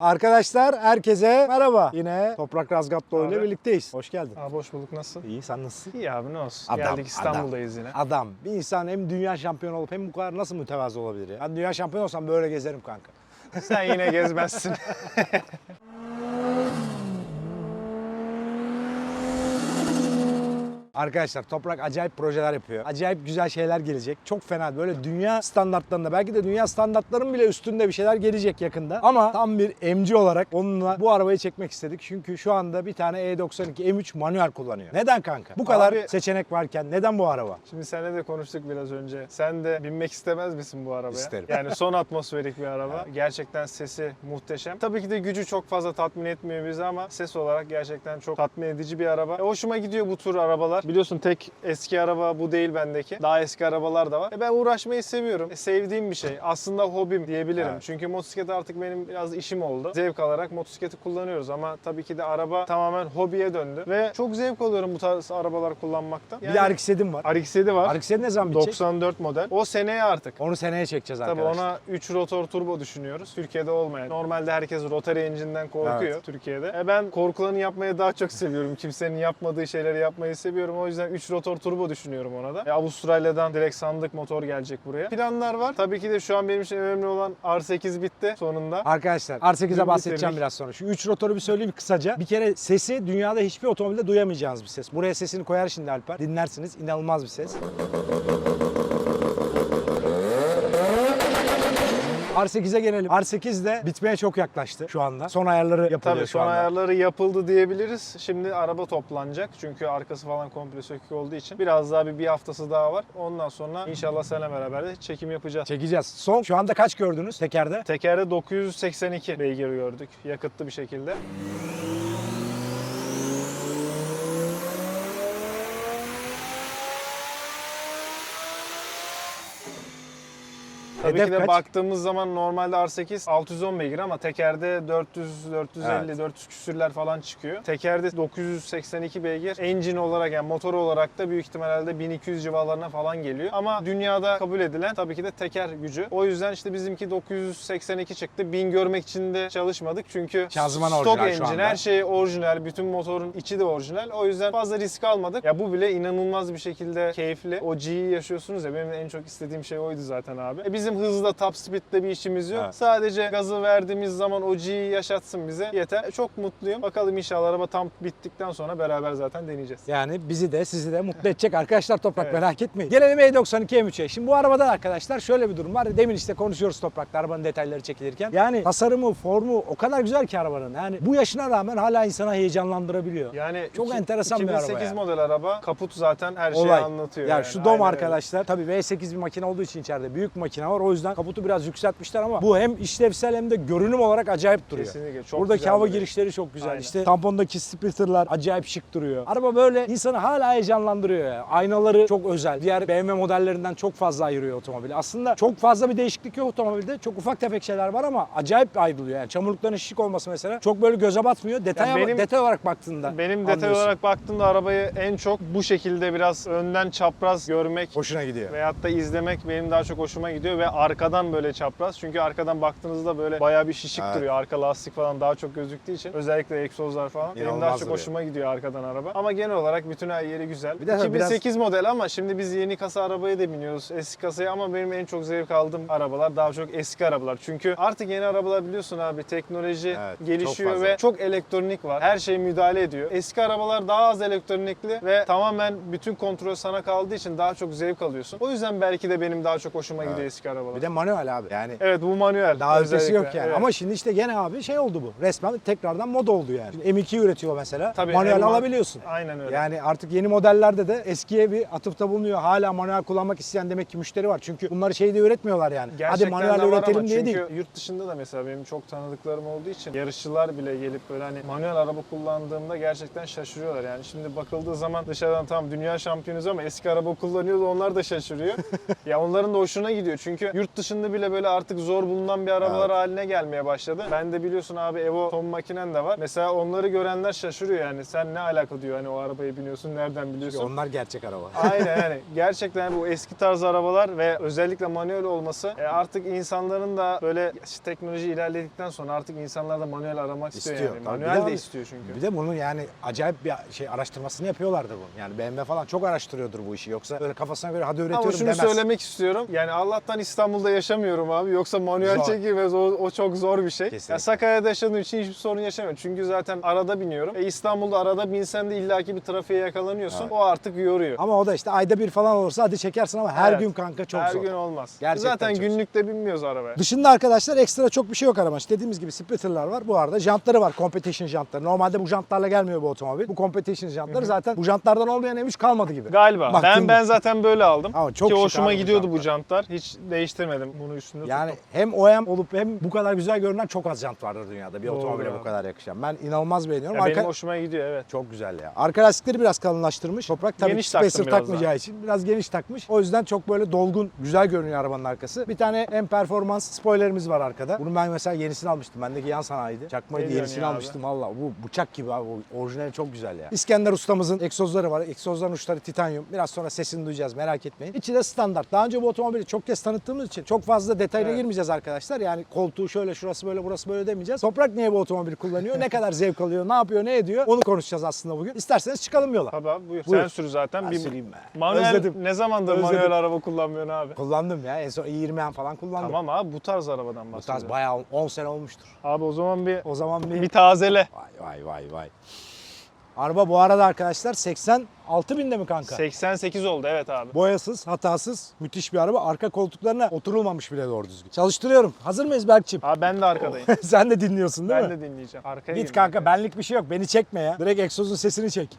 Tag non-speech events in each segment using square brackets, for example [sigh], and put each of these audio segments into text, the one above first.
Arkadaşlar herkese merhaba. Yine Toprak Razgatlıoğlu ile Abi. birlikteyiz. Hoş geldin. Abi hoş bulduk nasılsın? İyi sen nasılsın? İyi abi ne olsun. Adam, Geldik İstanbul'dayız yine. Adam. Bir insan hem dünya şampiyonu olup hem bu kadar nasıl mütevazı olabilir ya? Ben dünya şampiyonu olsam böyle gezerim kanka. Sen yine gezmezsin. [laughs] Arkadaşlar Toprak acayip projeler yapıyor. Acayip güzel şeyler gelecek. Çok fena böyle dünya standartlarında belki de dünya standartlarının bile üstünde bir şeyler gelecek yakında. Ama tam bir MC olarak onunla bu arabayı çekmek istedik. Çünkü şu anda bir tane E E92 M3 manuel kullanıyor. Neden kanka? Bu kadar Abi- seçenek varken neden bu araba? Şimdi seninle de konuştuk biraz önce. Sen de binmek istemez misin bu arabaya? İsterim. Yani son [laughs] atmosferik bir araba. Gerçekten sesi muhteşem. Tabii ki de gücü çok fazla tatmin etmiyor bizi ama ses olarak gerçekten çok tatmin edici bir araba. E, hoşuma gidiyor bu tür arabalar. Biliyorsun tek eski araba bu değil bendeki. Daha eski arabalar da var. E, ben uğraşmayı seviyorum. E, sevdiğim bir şey. Aslında hobim diyebilirim. Evet. Çünkü motosiklet artık benim biraz işim oldu. Zevk alarak motosikleti kullanıyoruz ama tabii ki de araba tamamen hobiye döndü. Ve çok zevk alıyorum bu tarz arabalar kullanmaktan. Bir de RX-7'm var. RX-7 var. RX-7 ne zaman bitecek? 94 model. O seneye artık. Onu seneye çekeceğiz Tabii arkadaşlar. ona 3 rotor turbo düşünüyoruz. Türkiye'de olmayan. Normalde herkes rotary engine'den korkuyor Evet. Türkiye'de. E ben korkulanı yapmayı daha çok seviyorum. Kimsenin yapmadığı şeyleri yapmayı seviyorum. O yüzden 3 rotor turbo düşünüyorum ona da. E Avustralya'dan direkt sandık motor gelecek buraya. Planlar var. Tabii ki de şu an benim için önemli olan R8 bitti sonunda. Arkadaşlar R8'e Dün bahsedeceğim biraz sonra. Şu 3 rotoru bir söyleyeyim kısaca. Bir kere sesi dünyada hiçbir otomobilde duyamayacağınız bir ses. Buraya sesini koyar şimdi Alper. Dinlersiniz. İnanılmaz bir ses. R8'e gelelim. R8 de bitmeye çok yaklaştı şu anda. Son ayarları yapılıyor Tabii şu son anda. ayarları yapıldı diyebiliriz. Şimdi araba toplanacak. Çünkü arkası falan komple sökük olduğu için. Biraz daha bir, bir haftası daha var. Ondan sonra inşallah seninle beraber de çekim yapacağız. Çekeceğiz. Son şu anda kaç gördünüz tekerde? Tekerde 982 beygir gördük. Yakıtlı bir şekilde. Tabii Hedef ki de kaç? baktığımız zaman normalde R8 610 beygir ama tekerde 400, 450, Evet. 400 küsürler falan çıkıyor. Tekerde 982 beygir. Engine olarak yani motor olarak da büyük ihtimalle 1200 civarlarına falan geliyor. Ama dünyada kabul edilen tabii ki de teker gücü. O yüzden işte bizimki 982 çıktı. 1000 görmek için de çalışmadık. Çünkü Şanzıman stok orijinal şu engine anda. her şey orijinal. Bütün motorun içi de orijinal. O yüzden fazla risk almadık. Ya bu bile inanılmaz bir şekilde keyifli. O G'yi yaşıyorsunuz ya benim en çok istediğim şey oydu zaten abi. E bizim hızla top speed'le bir işimiz yok. Evet. Sadece gazı verdiğimiz zaman o G'yi yaşatsın bize. Yeter. E, Çok mutluyum. Bakalım inşallah araba tam bittikten sonra beraber zaten deneyeceğiz. Yani bizi de sizi de mutlu edecek arkadaşlar Toprak Evet. merak etmeyin. Gelelim E92 M3'e. Şimdi bu arabada arkadaşlar şöyle bir durum var. Demin işte konuşuyoruz Toprak'ta arabanın detayları çekilirken. Yani tasarımı, formu o kadar güzel ki arabanın. Yani bu yaşına rağmen hala insana heyecanlandırabiliyor. Yani Çok iki- enteresan bir araba 2008 ya. model araba. Kaput zaten her şeyi Olay. anlatıyor. Ya yani. şu dom Aynen öyle. arkadaşlar tabii V8 bir makine olduğu için içeride büyük makine var. O yüzden kaputu biraz yükseltmişler ama bu hem işlevsel hem de görünüm olarak acayip duruyor. Kesinlikle. Çok Buradaki güzel hava duruyor. girişleri çok güzel. Aynen. İşte tampondaki splitterlar acayip şık duruyor. Araba böyle insanı hala heyecanlandırıyor ya. Aynaları çok özel. Diğer BMW modellerinden çok fazla ayırıyor otomobili. Aslında çok fazla bir değişiklik yok otomobilde. Çok ufak tefek şeyler var ama acayip ayrılıyor. Yani çamurlukların şık olması mesela çok böyle göze batmıyor. Detaya benim- detay olarak baktığında Benim detay anlıyorsun. olarak baktığımda arabayı en çok bu şekilde biraz önden çapraz görmek hoşuna gidiyor. veyahut da izlemek benim daha çok hoşuma gidiyor ve arkadan böyle çapraz. Çünkü arkadan baktığınızda böyle bayağı bir şişik Evet. duruyor. Arka lastik falan daha çok gözüktüğü için. Özellikle egzozlar falan. benim daha çok duruyor. hoşuma gidiyor arkadan araba. Ama genel olarak bütün her yeri güzel. Bir de tabii 2008 model ama şimdi biz yeni kasa arabaya da biniyoruz. Eski kasaya ama benim en çok zevk aldığım arabalar daha çok eski arabalar. Çünkü artık yeni arabalar biliyorsun abi teknoloji Evet, çok gelişiyor fazla. ve çok elektronik var. Her şey müdahale ediyor. Eski arabalar daha az elektronikli ve tamamen bütün kontrol sana kaldığı için daha çok zevk alıyorsun. O yüzden belki de benim daha çok hoşuma gidiyor eski arabalar. Bir de manuel abi. Yani Evet bu manuel. Daha ötesi özellikle. yok yani. Evet. Ama şimdi işte gene abi şey oldu bu. Resmen tekrardan moda oldu yani. Şimdi M2 üretiyor mesela. Tabii, manuel man- alabiliyorsun. Aynen öyle. Yani artık yeni modellerde de eskiye bir atıfta bulunuyor. Hala manuel kullanmak isteyen demek ki müşteri var. Çünkü bunları şeyde üretmiyorlar yani. Gerçekten Hadi manuel var üretelim ama diye çünkü değil. yurt dışında da mesela benim çok tanıdıklarım olduğu için yarışçılar bile gelip böyle hani manuel araba kullandığımda gerçekten şaşırıyorlar yani. Şimdi bakıldığı zaman dışarıdan tam dünya şampiyonuz ama eski araba kullanıyordu onlar da şaşırıyor. [laughs] ya onların da hoşuna gidiyor çünkü Yurt dışında bile böyle artık zor bulunan bir arabalar haline gelmeye başladı. Ben de biliyorsun abi Evo ton makinen de var. Mesela onları görenler şaşırıyor yani. Sen ne alaka diyor hani o arabaya biniyorsun nereden biliyorsun? Onlar gerçek araba. [laughs] Aynen yani gerçekten bu eski tarz arabalar ve özellikle manuel olması e, artık insanların da böyle işte teknoloji ilerledikten sonra artık insanlar da manuel aramak istiyor, İstiyor, yani. tabii. Manuel de de istiyor çünkü. Bir de bunun yani acayip bir şey araştırmasını yapıyorlardır bu. Yani BMW falan çok araştırıyordur bu işi. Yoksa böyle kafasına göre hadi üretiyorum Ama şunu demez. söylemek istiyorum. Yani Allah'tan İstanbul'da yaşamıyorum abi. Yoksa manuel Zor. çekilmez. O, o çok zor bir şey. Kesinlikle. Ya Sakarya'da yaşadığım için hiçbir sorun yaşamıyorum. Çünkü zaten arada biniyorum. E İstanbul'da arada binsen de illaki bir trafiğe yakalanıyorsun. Evet. O artık yoruyor. Ama o da işte ayda bir falan olursa hadi çekersin ama her Evet. gün kanka çok Her zor. gün olmaz. Gerçekten zaten günlükte binmiyoruz arabaya. Dışında arkadaşlar ekstra çok bir şey yok araba. İşte Dediğimiz gibi splitter'lar var. Bu arada jantları var. Competition jantları. Normalde bu jantlarla gelmiyor bu otomobil. Bu competition jantları zaten bu jantlardan olmayan emiş kalmadı gibi. Galiba. Baktın ben ben zaten böyle aldım. Ama çok Ki hoşuma gidiyordu bu jantlar. jantlar. Hiç değiştirmedim bunu üstünde. Yani tuttum. hem OEM olup hem bu kadar güzel görünen çok az jant vardır dünyada. Bir Doğru otomobile abi. bu kadar yakışan. Ben inanılmaz beğeniyorum. Ya Arka- benim hoşuma gidiyor evet. Çok güzel ya. Arka lastikleri biraz kalınlaştırmış. Toprak tabii Geniş spacer takmayacağı için biraz geniş takmış. O yüzden çok böyle dolgun, güzel görünüyor arabanın arkası. Bir tane en performans spoilerimiz var arkada. Bunu ben mesela yenisini almıştım. Bendeki yan sanayiydi. Çakmaydı Ne diyorsun yenisini ya almıştım valla. Bu bıçak gibi abi. Orijinali çok güzel ya. İskender ustamızın egzozları var. Egzozların uçları titanyum. Biraz sonra sesini duyacağız merak etmeyin. İçi de standart. Daha önce bu otomobili çok kez tanıttığımız için çok fazla detayına Evet. girmeyeceğiz arkadaşlar. Yani koltuğu şöyle şurası böyle burası böyle demeyeceğiz. Toprak niye bu otomobili kullanıyor? Ne kadar zevk alıyor? Ne yapıyor? Ne ediyor? Onu konuşacağız aslında bugün. İsterseniz çıkalım yola. Tabii abi buyur. Buyur. Sen sür zaten. Ben bir süreyim be. Manuel Özledim. ne zamandır Özledim. manuel araba kullanmıyorsun abi? Kullandım ya. En son i20 falan kullandım. Tamam abi bu tarz arabadan Bu bahsediyorum. tarz bayağı 10 sene olmuştur. Abi o zaman bir O zaman bir... bir tazele. Vay vay vay vay. Araba bu arada arkadaşlar 86 binde mi kanka? 88 oldu evet abi. Boyasız, hatasız, müthiş bir araba. Arka koltuklarına oturulmamış bile doğru düzgün. Çalıştırıyorum. Hazır mıyız Berkçim? Abi ben de arkadayım. [laughs] Sen de dinliyorsun değil ben mi? de dinleyeceğim. Arkaya Git kanka benlik bir şey yok. Beni çekme ya. Direkt egzozun sesini çek.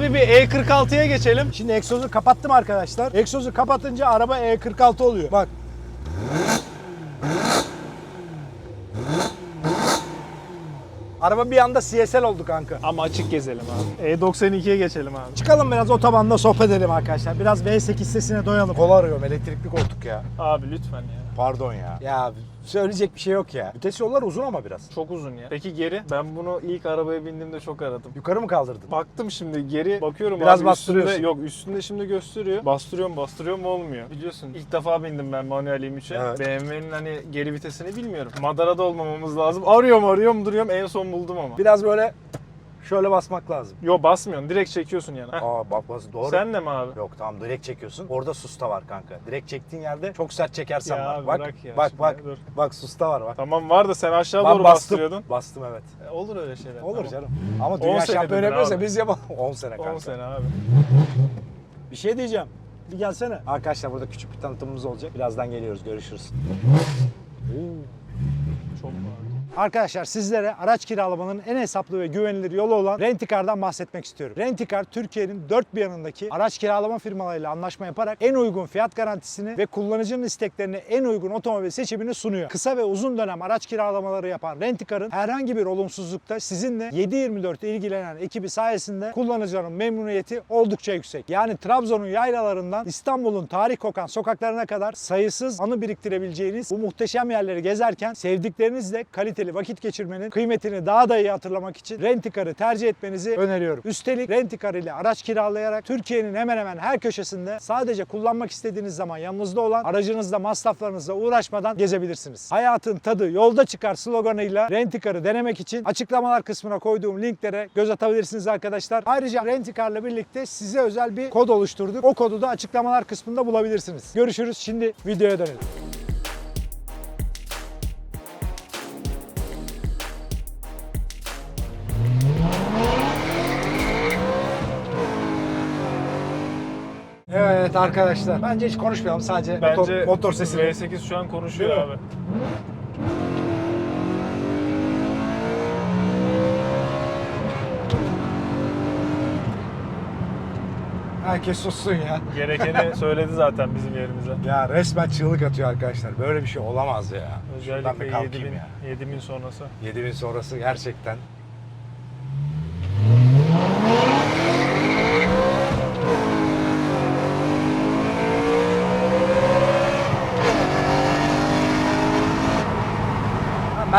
Abi bir E46'ya geçelim. Şimdi egzozu kapattım arkadaşlar. Egzozu kapatınca araba E46 oluyor. Bak. Araba bir anda CSL oldu kanka. Ama açık gezelim abi. E92'ye geçelim abi. Çıkalım biraz otobanda sohbet edelim arkadaşlar. Biraz V8 sesine doyalım. Kol arıyorum elektrikli koltuk ya. Abi lütfen ya. Pardon ya. Ya söyleyecek bir şey yok ya. Vites yollar uzun ama biraz. Çok uzun ya. Peki geri? Ben bunu ilk arabaya bindiğimde çok aradım. Yukarı mı kaldırdın? Baktım şimdi geri bakıyorum Biraz bastırıyorsun. üstünde, yok üstünde şimdi gösteriyor. Bastırıyorum bastırıyorum olmuyor. Biliyorsun ilk defa bindim ben manuel 23'e. Evet. BMW'nin hani geri vitesini bilmiyorum. Madarada olmamamız lazım. Arıyorum arıyorum duruyorum en son buldum ama. Biraz böyle şöyle basmak lazım. Yo basmıyorsun direkt çekiyorsun yana. Heh. Aa bak bas doğru. Sen de mi abi? Yok tamam direkt çekiyorsun. Orada susta var kanka. Direkt çektiğin yerde çok sert çekersen Ya var. Bak bırak ya bak şimdi, bak. dur. Bak susta var bak. Tamam var da sen aşağı Ben doğru bastım. bastırıyordun. Bastım evet. E, olur öyle şeyler. Olur tamam. canım. Ama 10 dünya sene şampiyonu dedin yapıyorsa abi. biz yapalım. [laughs] 10 sene kanka. 10 sene abi. Bir şey diyeceğim. Bir gelsene. Arkadaşlar burada küçük bir tanıtımımız olacak. Birazdan geliyoruz. Görüşürüz. Çok var. Arkadaşlar sizlere araç kiralamanın en hesaplı ve güvenilir yolu olan Rentikar'dan bahsetmek istiyorum. Rentikar Türkiye'nin dört bir yanındaki araç kiralama firmalarıyla anlaşma yaparak en uygun fiyat garantisini ve kullanıcının isteklerine en uygun otomobil seçimini sunuyor. Kısa ve uzun dönem araç kiralamaları yapan Rentikar'ın herhangi bir olumsuzlukta sizinle 7-24 ilgilenen ekibi sayesinde kullanıcıların memnuniyeti oldukça yüksek. Yani Trabzon'un yaylalarından İstanbul'un tarih kokan sokaklarına kadar sayısız anı biriktirebileceğiniz bu muhteşem yerleri gezerken sevdiklerinizle kaliteli vakit geçirmenin kıymetini daha da iyi hatırlamak için Rentikar'ı tercih etmenizi öneriyorum. Üstelik Rentikar ile araç kiralayarak Türkiye'nin hemen hemen her köşesinde sadece kullanmak istediğiniz zaman yanınızda olan aracınızda masraflarınızla uğraşmadan gezebilirsiniz. Hayatın tadı yolda çıkar sloganıyla Rentikar'ı denemek için açıklamalar kısmına koyduğum linklere göz atabilirsiniz arkadaşlar. Ayrıca Rentikar'la birlikte size özel bir kod oluşturduk. O kodu da açıklamalar kısmında bulabilirsiniz. Görüşürüz. Şimdi videoya dönelim. Evet arkadaşlar. Bence hiç konuşmayalım. Sadece Bence motor, motor sesini. V8 şu an konuşuyor Değil mi? abi. Herkes sussun ya. Gerekeni [laughs] söyledi zaten bizim yerimize. Ya resmen çığlık atıyor arkadaşlar. Böyle bir şey olamaz ya. Şuradan bir Özellikle kalkayım 7000, ya. 7000 sonrası. 7000 sonrası gerçekten.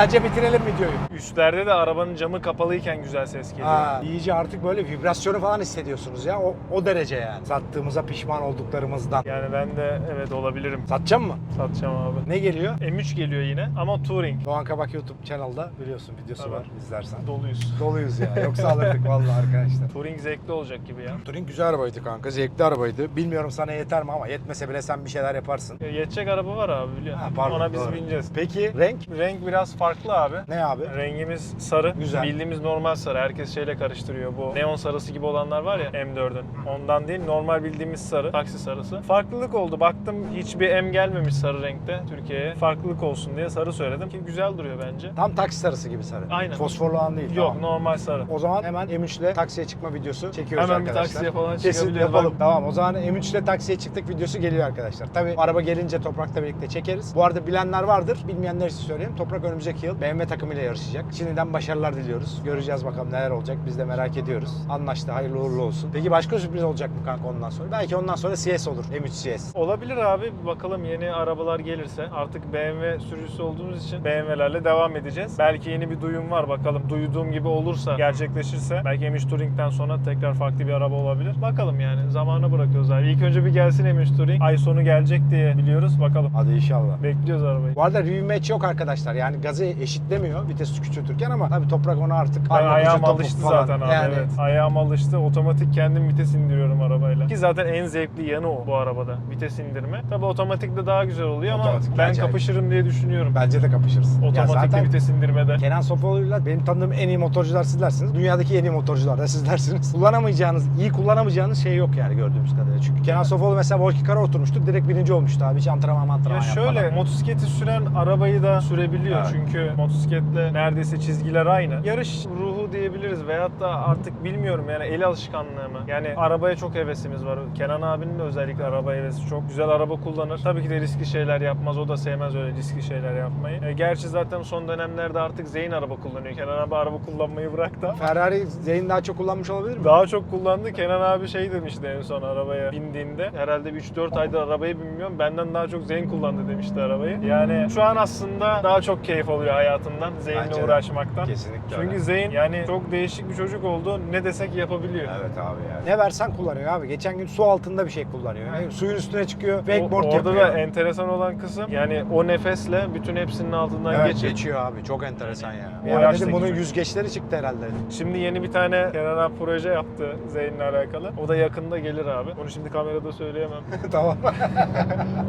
Bence bitirelim videoyu. Üstlerde de arabanın camı kapalıyken güzel ses geliyor. Ha, iyice artık böyle vibrasyonu falan hissediyorsunuz ya. O, o derece yani. Sattığımıza pişman olduklarımızdan. Yani ben de evet olabilirim. Satacağım mı? Satacağım abi. Ne geliyor? M3 geliyor yine ama Touring. Doğan Kabak YouTube kanalda biliyorsun videosu Tabii. var izlersen. Doluyuz. Doluyuz ya. Yoksa alırdık vallahi arkadaşlar. [laughs] Touring zevkli olacak gibi ya. Touring güzel arabaydı kanka. Zevkli arabaydı. Bilmiyorum sana yeter mi ama yetmese bile sen bir şeyler yaparsın. Ya Yetecek araba var abi biliyorsun. Ha, pardon, Ona biz doğru. bineceğiz. Peki renk? Renk biraz farklı abi. Ne abi? Rengimiz sarı. Güzel. Bildiğimiz normal sarı. Herkes şeyle karıştırıyor. Bu neon sarısı gibi olanlar var ya M4'ün. Ondan değil normal bildiğimiz sarı. Taksi sarısı. Farklılık oldu. Baktım hiçbir M gelmemiş sarı renkte Türkiye'ye. Farklılık olsun diye sarı söyledim ki güzel duruyor bence. Tam taksi sarısı gibi sarı. Aynen. Fosforlu olan değil. Yok tamam. normal sarı. O zaman hemen M3 ile taksiye çıkma videosu çekiyoruz Hemen bir arkadaşlar. taksiye falan Kesin yapalım. Bak- Tamam o zaman M3 ile taksiye çıktık videosu geliyor arkadaşlar. Tabii araba gelince Toprak'la birlikte çekeriz. Bu arada bilenler vardır. Bilmeyenler için söyleyeyim. Toprak önümüzdeki yıl BMW takımıyla yarışacak. Şimdiden başarılar diliyoruz. Göreceğiz bakalım neler olacak. Biz de merak ediyoruz. Anlaştı. Hayırlı uğurlu olsun. Peki başka sürpriz olacak mı kanka ondan sonra? Belki ondan sonra CS olur. M3 CS. Olabilir abi. Bakalım yeni arabalar gelirse. Artık BMW sürücüsü olduğumuz için BMW'lerle devam edeceğiz. Belki yeni bir duyum var. Bakalım duyduğum gibi olursa, gerçekleşirse belki M3 Touring'den sonra tekrar farklı bir araba olabilir. Bakalım yani. Zamanı bırakıyoruz abi. İlk önce bir gelsin M3 Touring. Ay sonu gelecek diye biliyoruz. Bakalım. Hadi inşallah. Bekliyoruz arabayı. Bu arada review match yok arkadaşlar. Yani gazı eşitlemiyor vites küçültürken ama tabii toprak onu artık Ben ayağım alıştı falan. zaten abi Yani evet. Ayağım alıştı. Otomatik kendim vites indiriyorum arabayla. Ki zaten en zevkli yanı o bu arabada. Vites indirme. Tabii otomatikte daha güzel oluyor Otomatik ama ben acayip. kapışırım diye düşünüyorum. bence de kapışırsın. Zaten vites indirmede. Kenan Sofoğlu'yla benim tanıdığım en iyi motorcular sizlersiniz. Dünyadaki en iyi motorcular da sizlersiniz. Kullanamayacağınız, iyi kullanamayacağınız şey yok yani gördüğümüz kadarıyla. Çünkü Kenan Sofoğlu mesela Volki Kara oturmuştu. Direkt birinci olmuştu abi. Hiç antrenman antrenman Ya şöyle yapmadan. motosikleti süren arabayı da sürebiliyor. Evet. Çünkü motosikletle neredeyse çizgiler aynı. Yarış ruhu diyebiliriz veyahut da artık bilmiyorum yani el alışkanlığı mı? Yani arabaya çok hevesimiz var. Kenan abinin de özellikle araba hevesi çok. Güzel araba kullanır. Tabii ki de riskli şeyler yapmaz. O da sevmez öyle riskli şeyler yapmayı. E, gerçi zaten son dönemlerde artık Zeyn araba kullanıyor. Kenan abi araba kullanmayı bıraktı. Ferrari Zeyn daha çok kullanmış olabilir mi? Daha çok kullandı. Kenan abi şey demişti en son arabaya bindiğinde. Herhalde 3-4 aydır arabaya binmiyorum. Benden daha çok Zeyn kullandı demişti arabayı. Yani şu an aslında daha çok keyif alıyor hayatından. Zeyn'le Bence de. uğraşmaktan. Kesinlikle Çünkü öyle. Zeyn yani çok değişik bir çocuk oldu. Ne desek yapabiliyor. Evet abi yani. Ne versen kullanıyor abi. Geçen gün su altında bir şey kullanıyor. Yani suyun üstüne çıkıyor. Wakeboard orada yapıyor. da enteresan olan kısım yani o nefesle bütün hepsinin altından Evet, geçip geçiyor abi. Çok enteresan ya. O yaştaki dedim bunun çocuk. yüzgeçleri çıktı herhalde. Şimdi yeni bir tane Kenan abi proje yaptı Zeyn'le alakalı. O da yakında gelir abi. Onu şimdi kamerada söyleyemem. [laughs] tamam.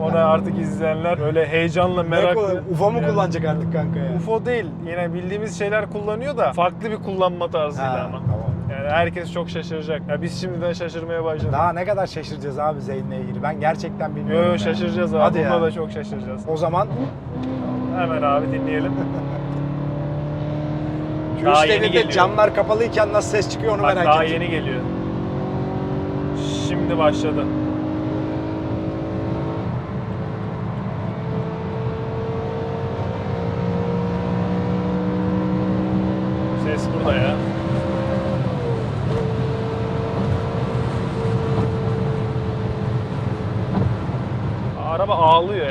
Ona artık izleyenler böyle heyecanla meraklı. UFO mu Yani- kullanacak artık kanka ya? UFO değil. Yine bildiğimiz şeyler kullanıyor da farklı bir kullanma tarzıyla Ha, ama. Tamam. Yani herkes çok şaşıracak. Ya biz şimdiden şaşırmaya başladık. Daha ne kadar şaşıracağız abi Zeyn'le ilgili? Ben gerçekten Yo bilmiyorum. yo ya. şaşıracağız abi. Hadi Bunda ya. da çok şaşıracağız. O zaman Hemen abi dinleyelim. şu [laughs] Daha yeni geliyor. camlar kapalıyken nasıl ses çıkıyor onu Bak merak daha ettim. yeni geliyor. Şimdi başladı. Ses burada ya. Araba ağlıyor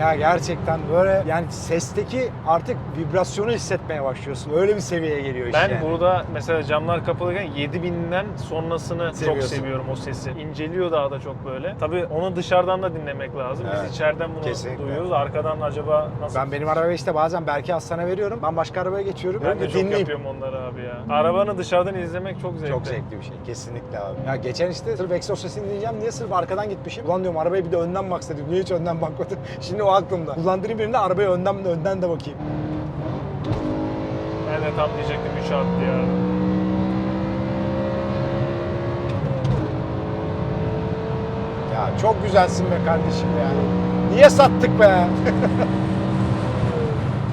ya gerçekten böyle yani sesteki artık vibrasyonu hissetmeye başlıyorsun. Öyle bir seviyeye geliyor iş Ben yani. burada mesela camlar kapalıyken 7000'den sonrasını Seviyorsun. çok seviyorum o sesi. İnceliyor daha da çok böyle. Tabii onu dışarıdan da dinlemek lazım. Evet, Biz içeriden bunu kesinlikle. duyuyoruz. Arkadan acaba nasıl? Ben benim arabaya işte bazen Berke Aslan'a veriyorum. Ben başka arabaya geçiyorum. Ben de çok dinleyeyim. yapıyorum onları abi ya. Arabanı dışarıdan izlemek çok zevkli. Çok zevkli bir şey. Kesinlikle abi. Ya geçen işte sırf egzoz sesini dinleyeceğim diye sırf arkadan gitmişim. Ulan diyorum arabaya bir de önden bak dedim. Niye hiç önden bakmadın? [laughs] Şimdi o aklımda. Kullandırayım birinde arabaya önden de önden de bakayım. Ben de tam diyecektim 3 attı ya. Ya çok güzelsin be kardeşim ya. Niye sattık be? [laughs]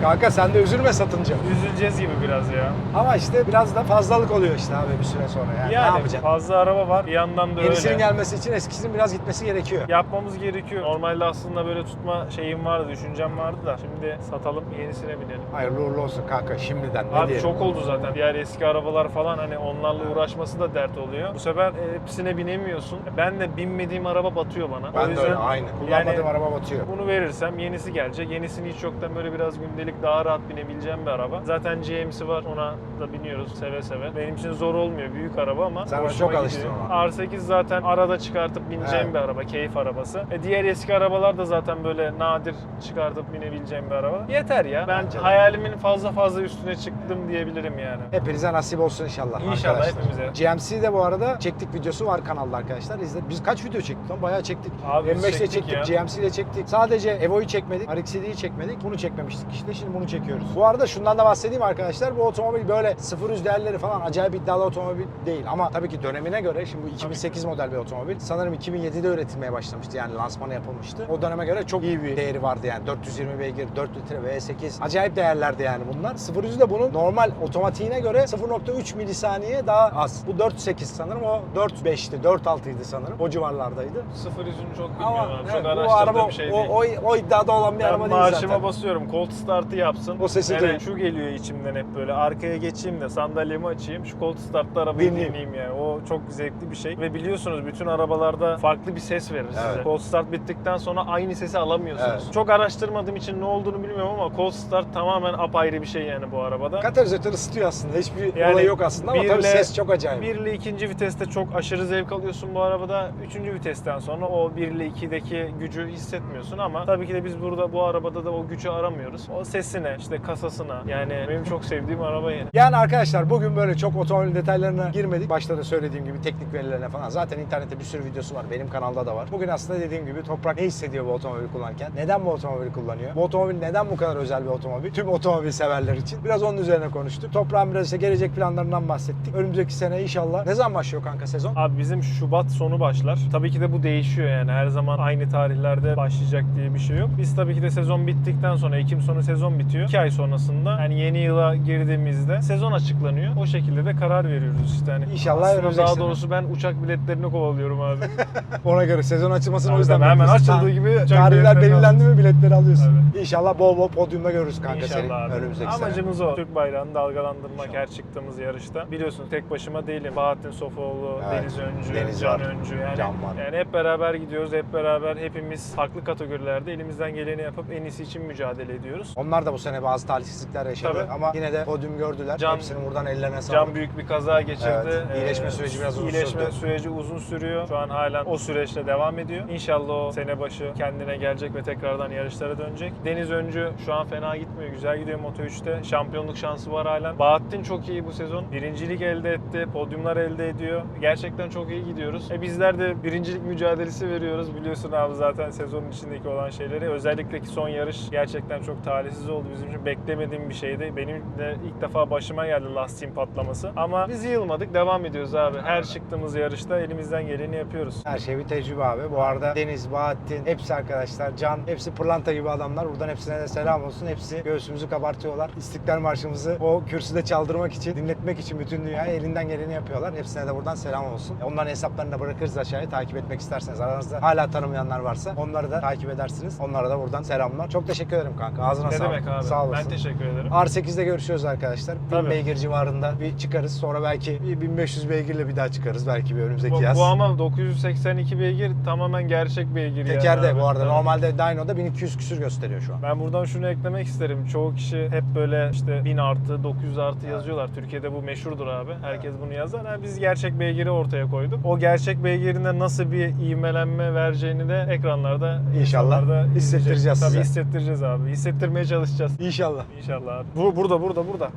Kanka sen de üzülme satınca. Üzüleceğiz gibi biraz ya. Ama işte biraz da fazlalık oluyor işte abi bir süre sonra yani. ne Yani yapacaksın? fazla araba var. Bir yandan da Yenisinin öyle. gelmesi için eskisinin biraz gitmesi gerekiyor. Yapmamız gerekiyor. Normalde aslında böyle tutma şeyim vardı, düşüncem vardı da. Şimdi satalım, yenisine binelim. Hayırlı uğurlu olsun kanka şimdiden. ne Abi diyelim? çok oldu zaten. Diğer eski arabalar falan hani onlarla uğraşması da dert oluyor. Bu sefer e, hepsine binemiyorsun. Ben de binmediğim araba batıyor bana. Ben de öyle aynı. Kullanmadığım araba batıyor. bunu verirsem yenisi gelecek. Yenisini hiç yoktan böyle biraz gündelik daha rahat binebileceğim bir araba. Zaten GMC var ona da biniyoruz seve seve. Benim için zor olmuyor. Büyük araba ama Sen hoşuma çok alıştın gidiyor. ona. R8 zaten arada çıkartıp bineceğim Evet. bir araba. Keyif arabası. E diğer eski arabalar da zaten böyle nadir çıkartıp binebileceğim bir araba. Yeter ya. Ben Bence de. hayalimin fazla fazla üstüne çıktım diyebilirim yani. Hepinize nasip olsun inşallah. İnşallah arkadaşlar. hepimize. GMC'de bu arada çektik videosu var kanalda arkadaşlar. İzle. Biz kaç video çektik lan? Bayağı çektik. Abi biz M5 ile çektik çektik. GMC ile çektik. Sadece Evo'yu çekmedik, RX-7'yi çekmedik. Bunu çekmemiştik işte. Şimdi bunu çekiyoruz. Bu arada şundan da bahsedeyim arkadaşlar. Bu otomobil böyle 0 değerleri falan acayip iddialı otomobil değil. Ama tabii ki dönemine göre şimdi bu 2008 model bir otomobil. Sanırım 2007'de üretilmeye başlamıştı. Yani lansmanı yapılmıştı. O döneme göre çok iyi bir değeri vardı yani. 420 beygir, 4 litre V8. Acayip değerlerdi yani bunlar. 0 de bunun normal otomatiğine göre 0.3 milisaniye daha az. Bu 4.8 sanırım. O 4.5'ti, 4.6'ydı sanırım. O civarlardaydı. Sıfır yüzünü çok Ama bilmiyorum evet, Çok bu araştırdığım araba bir şey o, değil. o, o iddiada olan bir ben araba değil zaten. basıyorum. Cold start'ı yapsın. O sesi Yani. Şu geliyor içimden hep böyle. Arkaya geçeyim de sandalyemi açayım. Şu cold start'ta arabayı Dinleyeyim. dinleyeyim yani. O çok zevkli bir şey. Ve biliyorsunuz bütün arabalarda farklı bir ses verir size. Evet. Cold start bittikten sonra aynı sesi alamıyorsunuz. Evet. Çok araştırmadığım için ne olduğunu bilmiyorum ama cold start tamamen apayrı bir şey yani bu arabada. Katalizatör ısıtıyor aslında. Hiçbir Yani olayı yok aslında ama tabii ses çok acayip. 1 ile 2. viteste çok aşırı zevk alıyorsun bu arabada. 3. vitesten sonra o 1 ile 2'deki gücü hissetmiyorsun ama tabii ki de biz burada bu arabada da o gücü aramıyoruz. O sesine, işte kasasına yani benim çok sevdiğim araba yani. Yani arkadaşlar bugün böyle çok otomobil detaylarına girmedik. Başta da söylediğim gibi teknik verilerine falan. Zaten internette bir sürü videosu var. Benim kanalda da var. Bugün aslında dediğim gibi Toprak ne hissediyor bu otomobili kullanırken? Neden bu otomobili kullanıyor? Bu otomobil neden bu kadar özel bir otomobil? Tüm otomobil severler için. Biraz onun üzerine konuştuk. Toprağın biraz işte gelecek planlarından bahsettik. Önümüzdeki sene inşallah. Ne zaman başlıyor kanka sezon? Abi bizim Şubat sonu başlar. Tabii ki de bu değişiyor yani. Her zaman aynı tarihlerde başlayacak diye bir şey yok. Biz tabii ki de sezon bittikten sonra Ekim sonu sezon bitiyor. 2 ay sonrasında yani yeni yıla girdiğimizde sezon açıklanıyor. O şekilde de karar veriyoruz işte. Hani İnşallah önümüzdeki daha sene. doğrusu ben uçak biletlerini kovalıyorum abi. [laughs] Ona göre sezon açılmasını o yüzden tabii, hemen açıldığı gibi uçak Tarihler biletlerini belirlendi mi biletleri alıyorsun. İnşallah bol bol podyumda görürüz kanka seni İnşallah abi. önümüzdeki sene. Amacımız o. Türk bayrağını dalgalandırmak her çıktığımız yarışta. Biliyorsunuz tek başıma değilim. Bahattin Sofoğlu, Evet. Deniz Öncü, Deniz Can var. Öncü. Yani, Can var. yani hep beraber gidiyoruz. Hep beraber hepimiz farklı kategorilerde elimizden geleni yapıp en iyisi için mücadele ediyoruz. Onlar da bu sene bazı talihsizlikler yaşadı Tabii. ama yine de podyum gördüler. Can- Hepsinin buradan ellerine sağlık. Can büyük bir kaza geçirdi. Evet, iyileşme süreci biraz uzun iyileşme sürdü. süreci uzun sürüyor. Şu an halen o süreçte devam ediyor. İnşallah o sene başı kendine gelecek ve tekrardan yarışlara dönecek. Deniz Öncü şu an fena gitmiyor. Güzel gidiyor Moto3'te. Şampiyonluk şansı var halen. Bahattin çok iyi bu sezon. Birincilik elde etti. Podyumlar elde ediyor. Gerçekten çok iyi gidiyoruz. E bizler de birincilik mücadelesi veriyoruz. Biliyorsun abi zaten sezonun içindeki olan şeyleri. Özellikle ki son yarış gerçekten çok talihsiz oldu bizim için. Beklemediğim bir şeydi. Benim de ilk defa başıma geldi lastiğin patlaması. Ama biz yılmadık. Devam ediyoruz abi. Her çıktığımız yarışta elimizden geleni yapıyoruz. Her şey bir tecrübe abi. Bu arada Deniz, Bahattin, hepsi arkadaşlar, Can, hepsi pırlanta gibi adamlar. Buradan hepsine de selam olsun. Hepsi göğsümüzü kabartıyorlar. İstiklal Marşımızı o kürsüde çaldırmak için, dinletmek için bütün dünyaya elinden geleni yapıyorlar. Hepsine de buradan selam olsun. Onların hesaplarını da bırakırız aşağıya takip etmek isterseniz. Aranızda hala tanımayanlar varsa onları da takip edersiniz. Onlara da buradan selamlar. Çok teşekkür ederim kanka. Ağzına sağlık. Demek abi? Sağ olasın. Ben teşekkür ederim. R8'de görüşüyoruz arkadaşlar. 1000 Tabii. beygir civarında bir çıkarız. Sonra belki bir 1500 beygirle bir daha çıkarız. Belki bir önümüzdeki Bu, yaz. bu ama 982 beygir tamamen gerçek beygir yani Tekerde abi. bu arada. Tabii. Normalde Dyno'da 1200 küsür gösteriyor şu an. Ben buradan şunu eklemek isterim. Çoğu kişi hep böyle işte 1000 artı, 900 artı yazıyorlar. Türkiye'de bu meşhurdur abi. Herkes bunu yazar. Ha, biz gerçek beygiri ortaya koyduk. O gerçek beygirinde nasıl bir ivmelenme vereceğini de ekranlarda İnşallah hissettireceğiz izleyecek. size. Tabii hissettireceğiz abi. Hissettirmeye çalışacağız. İnşallah. İnşallah abi. Bu burada burada burada.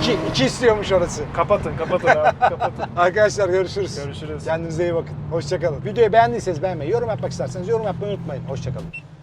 İki, iki istiyormuş orası. Kapatın kapatın abi. [laughs] kapatın. Arkadaşlar görüşürüz. Görüşürüz. Kendinize iyi bakın. Hoşçakalın. Videoyu beğendiyseniz beğenmeyi, yorum yapmak isterseniz yorum yapmayı unutmayın. Hoşçakalın.